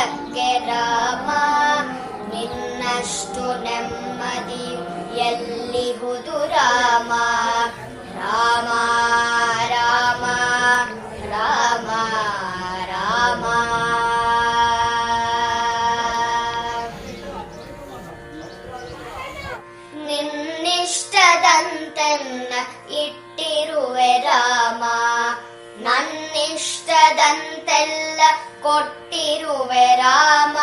ಹೃದಯಕ್ಕೆ ರಾಮ ನಿನ್ನಷ್ಟು ನೆಮ್ಮದಿ ಎಲ್ಲಿಹುದು ರಾಮ? ರಾಮ ರಾಮ ರಾಮ ರಾಮ. ನಿನ್ನಿಷ್ಟದಂತೆನ್ನ ಇಟ್ಟಿರುವೆ ರಾಮ. ನನ್ನಿಷ್ಟದಂತೆಲ್ಲ ಕೊಟ್ಟಿರುವೆ ರಾಮ.